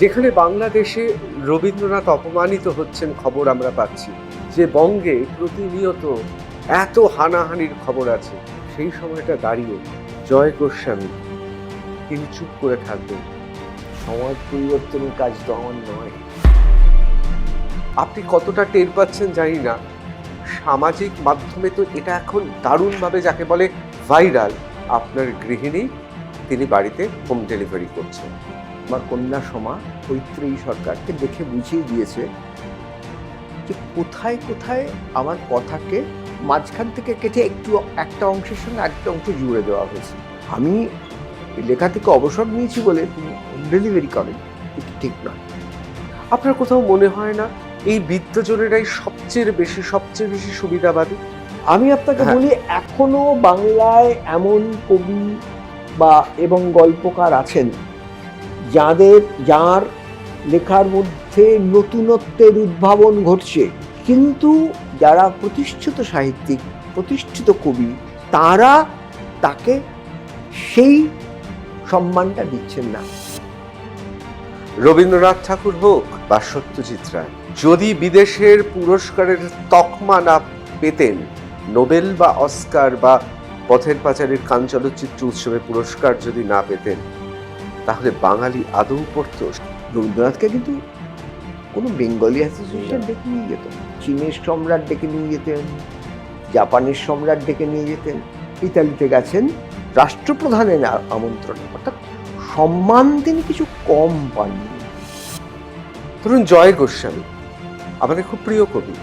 যেখানে বাংলাদেশে রবীন্দ্রনাথ অপমানিত হচ্ছেন খবর আমরা পাচ্ছি, যে বঙ্গে প্রতিনিয়ত এত হানাহানির খবর আছে, সেই সময়টা দাঁড়িয়ে জয় গোস্বামী, তিনি চুপ করে থাকবেন। সমাজ পরিবর্তনের কাজ তো আমার নয়। আপনি কতটা টের পাচ্ছেন জানি না। সামাজিক মাধ্যমে তো এটা এখন দারুণভাবে যাকে বলে ভাইরাল, আপনার গৃহিণী, তিনি বাড়িতে হোম ডেলিভারি করছেন। আমার কন্যা সমা কৈত্রেয়ী সরকারকে দেখে বুঝিয়ে দিয়েছে যে কোথায় কোথায় আমার কথাকে মাঝখান থেকে কেটে একটু একটা অংশের সঙ্গে একটা অংশ জুড়ে দেওয়া হয়েছে। আমি লেখা থেকে অবসর নিয়েছি বলে তুমি ডেলিভারি করেন এটি ঠিক নয়। আপনার কোথাও মনে হয় না এই বিদ্যজনেরাই সবচেয়ে বেশি সবচেয়ে বেশি সুবিধাবাদী? আমি আপনাকে হ্যাঁ। বলি এখনও বাংলায় এমন কবি বা এবং গল্পকার আছেন যাদের, যার লেখার মধ্যে নতুনত্বের উদ্ভাবন ঘটছে। কিন্তু যারা প্রতিষ্ঠিত সাহিত্যিক, প্রতিষ্ঠিত কবি, তারা তাকে সেই সম্মানটা দিচ্ছেন না। রবীন্দ্রনাথ ঠাকুর হোক বা সত্যজিৎ রায়, যদি বিদেশের পুরস্কারের তকমা না পেতেন, নোবেল বা অস্কার বা পথের পাচারের কান চলচ্চিত্র উৎসবে পুরস্কার যদি না পেতেন তাহলে বাঙালি আদৌ পড়তো? রবীন্দ্রনাথকে কিন্তু কোনো বেঙ্গলি অ্যাসোসিয়েশন ডেকে নিয়ে যেত চীনের সম্রাট ডেকে নিয়ে যেতেন জাপানের সম্রাট ডেকে নিয়ে যেতেন ইতালিতে গেছেন। রাষ্ট্রপ্রধানের আমন্ত্রণ। অর্থাৎ সম্মান তিনি কিছু কম পাননি। ধরুন জয় গোস্বামী আমাদের খুব প্রিয় কবি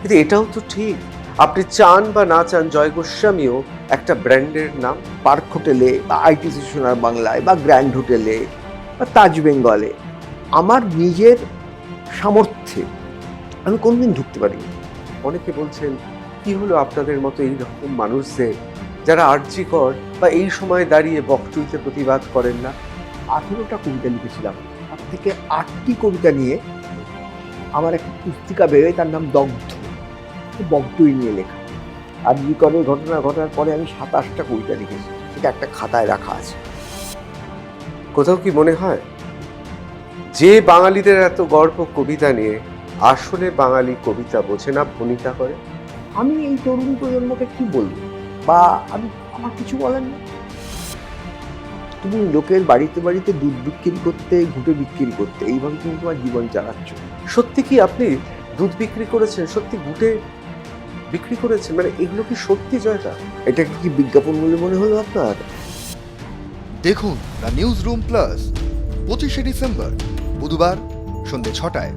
কিন্তু এটাও তো ঠিক আপনি চান বা না চান জয় গোস্বামীও একটা ব্র্যান্ডের নাম পার্ক হোটেলে বা আইটিসি সোনার বাংলায় বা গ্র্যান্ড হোটেলে বা তাজ বেঙ্গলে। আমার নিজের সামর্থ্যে আমি কোনদিন ঢুকতে পারিনি। অনেকে বলছেন, কি হলো আপনাদের মতো এই রকম মানুষদের যারা আর্যিকর বা এই সময় দাঁড়িয়ে বকটুইতে প্রতিবাদ করেন না? আঠেরোটা কবিতা লিখেছিলাম। তার থেকে আটটি কবিতা নিয়ে আমার একটা পুস্তিকা বেরোয়, তার নাম দগ্ধ। বগটুই নিয়ে লেখা। আর জিকরের ঘটনা ঘটার পরে আমি সাতাশটা কবিতা লিখেছি। সেটা একটা খাতায় রাখা আছে। কোথাও কি মনে হয়? যে বাঙালিদের এত গর্ব কবিতা নিয়ে আসলে বাঙালি কবিতা বোঝে না, ভনিতা করে? আমি এই তরুণ প্রজন্মকে কি বলব? বা আমি, আমার কিছু বলার নেই? তুমি লোকের বাড়িতে বাড়িতে দুধ বিক্রি করতে, ঘুটে বিক্রি করতে, এইভাবে তুমি তোমার জীবন চালাচ্ছ। সত্যি কি আপনি দুধ বিক্রি করেছেন? সত্যি গুটে বিক্রি করেছে? মানে এগুলো কি সত্যি জয়টা? এটা কি বিজ্ঞাপন বলে মনে হলো আপনার? দেখুন, দ্য নিউজ রুম প্লাস, পঁচিশে ডিসেম্বর, বুধবার সন্ধ্যে ছটায়।